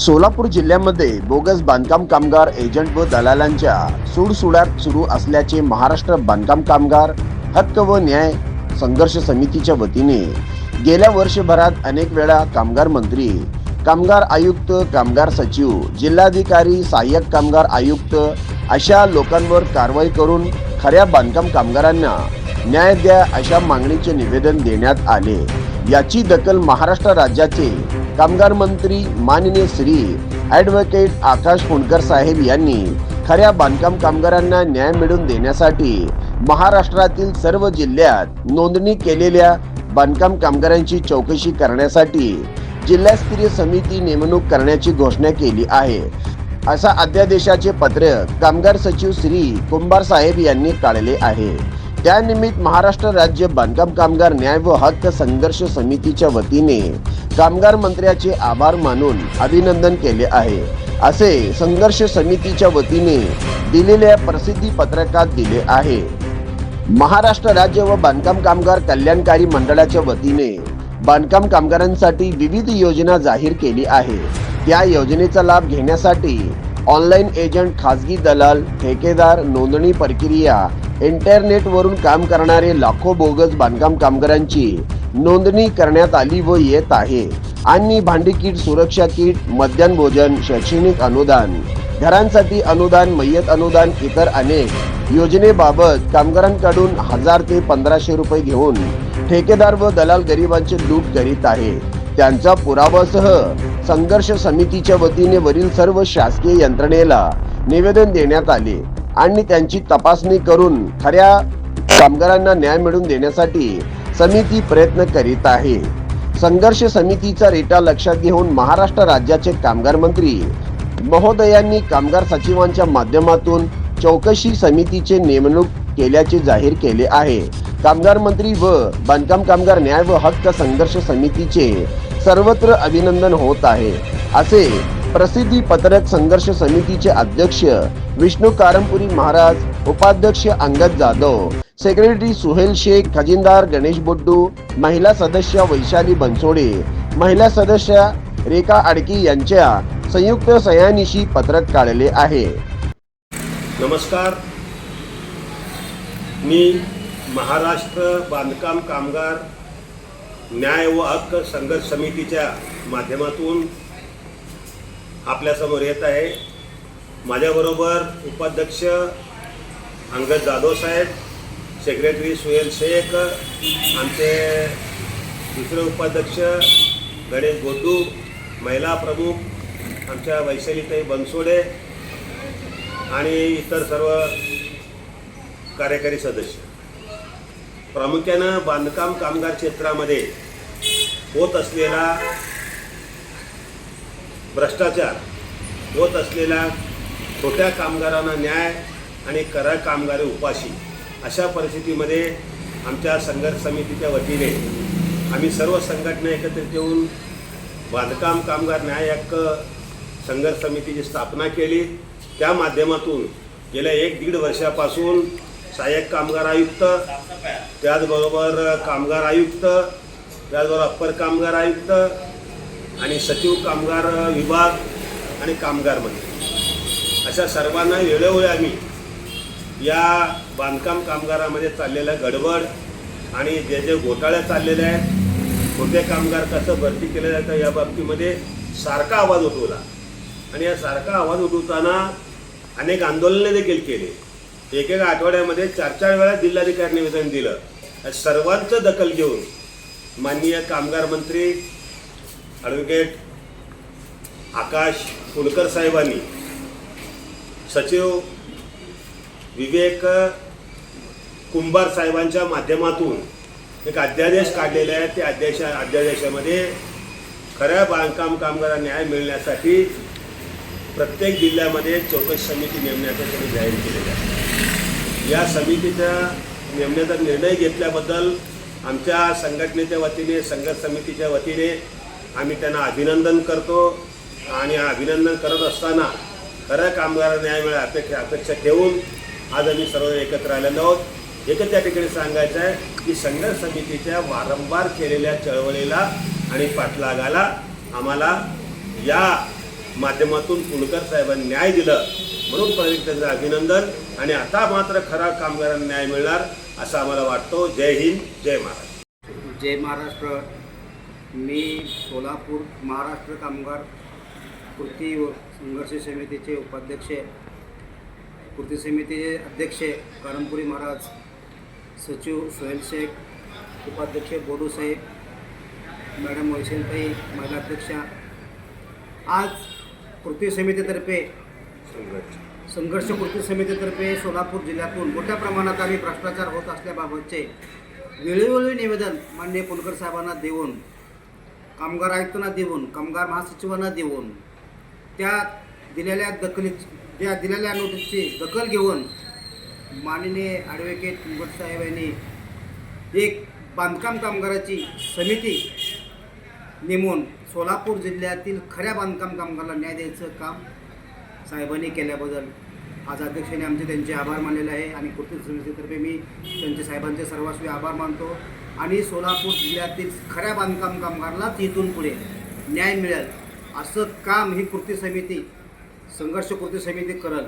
सोलापूर जिल्ह्यामध्ये बोगस बांधकाम कामगार एजंट व दलालांच्या सुडसुडाट सुरू असल्याचे महाराष्ट्र बांधकाम कामगार हक्क व न्याय संघर्ष समितीच्या वतीने गेल्या वर्षभरात अनेक वेळा कामगार मंत्री कामगार आयुक्त कामगार सचिव जिल्हाधिकारी सहाय्यक कामगार आयुक्त अशा लोकांवर कारवाई करून खऱ्या बांधकाम कामगारांना न्याय द्या अशा मागणीचे निवेदन देण्यात आले. याची दखल महाराष्ट्र राज्याचे कामगार मंत्री माननीय श्री ॲडव्होकेट आकाश फुंडकर साहेब यांनी खऱ्या बांधकाम कामगारांना न्याय मिळवून देण्यासाठी महाराष्ट्रातील सर्व जिल्ह्यात नोंदणी केलेल्या बांधकाम कामगारांची चौकशी करण्यासाठी जिल्हास्तरीय समिती नेमणूक करण्याची घोषणा केली आहे. असा अध्यादेशाचे पत्र कामगार सचिव श्री कुंभार साहेब यांनी काढले आहे. त्यानिमित्त महाराष्ट्र राज्य बांधकाम कामगार न्याय व हक्क संघर्ष समितीच्या वतीने कामगार मंत्र्याचे आभार मानून अभिनंदन केले आहे. असे संघर्ष समितीच्या वतीने दिलेल्या प्रसिद्धी पत्रकात दिले आहे. महाराष्ट्र राज्य व बांधकाम कामगार कल्याणकारी मंडळाच्या वतीने बांधकाम कामगारांसाठी विविध योजना जाहीर केली आहे. त्या योजनेचा लाभ घेण्यासाठी ऑनलाईन एजंट खाजगी दलाल ठेकेदार नोंदणी प्रक्रिया इंटरनेटवरून काम करणारे लाखो बोगस बांधकाम कामगारांची नोंदणी करण्यात आली व येत आहे. आणि भांडी किट सुरक्षा किट मध्यान्ह भोजन शैक्षणिक अनुदान घरांसाठी अनुदान मय्यत अनुदान इतर अनेक योजनेबाबत कामगारांकडून हजार ते पंधराशे रुपये घेऊन ठेकेदार व दलाल गरिबांचे लूट करीत आहे. त्यांचा पुरावासह संघर्ष समितीच्या वतीने वरील सर्व शासकीय यंत्रणेला निवेदन देण्यात आले. आणि त्यांची तपासणी करून खऱ्या कामगारांना न्याय मिळवून देण्यासाठी समिती प्रयत्न करीत आहे. संघर्ष समितीचा रेटा लक्षात घेऊन महाराष्ट्र राज्याचे कामगार मंत्री महोदयांनी कामगार सचिवांच्या माध्यमातून चौकशी समितीचे नेमणूक केल्याचे जाहीर केले आहे. कामगार मंत्री व बांधकाम कामगार न्याय व हक्क संघर्ष समितीचे सर्वत्र अभिनंदन होत आहे. असे प्रसिद्धी पत्रक संघर्ष समितीचे अध्यक्ष विष्णू कारंपुरी महाराज उपाध्यक्ष अंगद जाधव सेक्रेटरी सुहेल शेख खजिनदार गणेश बोड्डू महिला सदस्य वैशाली बनसोडे महिला सदस्य रेखा आडकी यांच्या संयुक्त सह्यानिशी पत्रक काढले आहे. नमस्कार. मी महाराष्ट्र बांधकाम कामगार न्याय व हक्क संघर्ष समितीच्या माध्यमातून आपल्यासमोर येत आहे. माझ्याबरोबर उपाध्यक्ष अंगद जाधव साहेब सेक्रेटरी सुहेल शेख आमचे दुसरे उपाध्यक्ष गणेश गोडू महिला प्रमुख आमच्या वैशालीताई बनसोडे आणि इतर सर्व कार्यकारी सदस्य. प्रामुख्यानं बांधकाम कामगार क्षेत्रामध्ये होत असलेला भ्रष्टाचार होत असलेल्या छोट्या कामगारांना न्याय आणि करा कामगार उपाशी अशा परिस्थितीमध्ये आमच्या संघर्ष समितीच्या वतीने आम्ही सर्व संघटना एकत्रित येऊन बांधकाम कामगार न्याय हक्क संघर्ष समितीची स्थापना केली. त्या माध्यमातून गेल्या एक दीड वर्षापासून सहाय्यक कामगार आयुक्त त्याचबरोबर कामगार आयुक्त त्याचबरोबर अप्पर कामगार आयुक्त आणि सचिव कामगार विभाग आणि कामगार मंत्री. अशा सर्वांना वेळोवेळी आम्ही या बांधकाम कामगारामध्ये चाललेल्या गडबड आणि जे जे घोटाळे चाललेले आहेत छोटे कामगार कसं भरती केलं जातं या बाबतीमध्ये सारखा आवाज उठवला. आणि या सारखा आवाज उठवताना अनेक आंदोलने देखील केले. एक एक आठवड्यामध्ये चार चार वेळा जिल्हाधिकारी निवेदन दिलं. सर्वांचं दखल घेऊन माननीय कामगार मंत्री ॲडव्होकेट आकाश कुलकर साहेबांनी सचिव विवेक कुंभार साहेबांच्या माध्यमातून एक अध्यादेश काढलेला आहे. त्या अध्यादेशा अध्यादेशामध्ये खऱ्या बांधकाम कामगारांना न्याय मिळण्यासाठी प्रत्येक जिल्ह्यामध्ये चौकशी समिती नेमण्याचं त्यांनी जाहीर केलेलं आहे. या समितीच्या नेमण्याचा निर्णय घेतल्याबद्दल आमच्या संघटनेच्या वतीने संघ समितीच्या वतीने आम्ही त्यांना अभिनंदन करतो आणि अभिनंदन करत असताना खऱ्या कामगारांना न्याय अपेक्षा अपेक्षा ठेवून आज आम्ही सर्व एकत्र आलेलो आहोत. एकच त्या ठिकाणी सांगायचं आहे की संघर्ष समितीच्या वारंवार केलेल्या चळवळीला आणि पाठलागाला आम्हाला या माध्यमातून कुलकर साहेबांनी न्याय दिलं. म्हणून प्रवीण त्यांचं अभिनंदन आणि आता मात्र खरा कामगारांना न्याय मिळणार असं आम्हाला वाटतो. जय हिंद जय महाराष्ट्र. जय महाराष्ट्र. मी सोलापूर महाराष्ट्र कामगार कृती व संघर्ष समितीचे उपाध्यक्ष कृती समितीचे अध्यक्ष करमपुरी महाराज सचिव सोहेल शेख उपाध्यक्ष बोडू साहेब मॅडम वैशंताई महिला अध्यक्षा. आज कृती समितीतर्फे संघर्ष कृती समितीतर्फे सोलापूर जिल्ह्यातून मोठ्या प्रमाणात आम्ही भ्रष्टाचार होत असल्याबाबतचे वेळोवेळी निवेदन माननीय कुलकर साहेबांना देऊन कामगार आयुक्तांना देऊन कामगार महासचिवांना देऊन त्या दिलेल्या दखली त्या दिलेल्या नोटीसची दखल घेऊन माननीय ॲडव्होकेट कुंभट साहेब यांनी एक बांधकाम कामगाराची समिती नेमून सोलापूर जिल्ह्यातील खऱ्या बांधकाम कामगाराला न्याय द्यायचं काम साहेबांनी केल्याबद्दल आज अध्यक्षाने आमचे त्यांचे आभार मानलेले आहे. आणि कृती समितीतर्फे मी त्यांचे साहेबांचे सर्वस्वी आभार मानतो. आणि सोलापूर जिल्ह्यातील खऱ्या बांधकाम कामगारालाच इथून पुढे न्याय मिळेल. असं काम ही कृती समिती संघर्ष कृती समिती करल.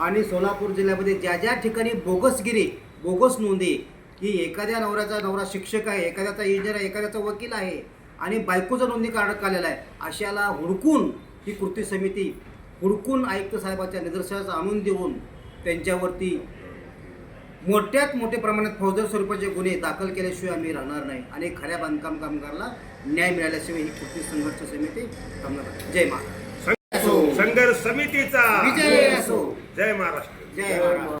आणि सोलापूर जिल्ह्यामध्ये ज्या ज्या ठिकाणी बोगसगिरी बोगस नोंदी की एखाद्या नवऱ्याचा नवरा शिक्षक आहे एखाद्याचा इंजिनियर आहे एखाद्याचा वकील आहे आणि बायकोचं नोंदणी काढत आलेला आहे अशाला हुडकून ही कृती समिती हुडकून आयुक्त साहेबाच्या निदर्शनास आणून देऊन त्यांच्यावरती मोठ्यात मोठ्या प्रमाणात फौजदार स्वरूपाचे गुन्हे दाखल केल्याशिवाय आम्ही राहणार नाही. आणि खऱ्या बांधकाम कामगाराला न्याय मिळाल्याशिवाय ही कृती संघर्ष समिती थांबणार. जय महाराष्ट्र. संघर्ष समितीचा. विजय असो. जय महाराष्ट्र. जय महाराष्ट्र.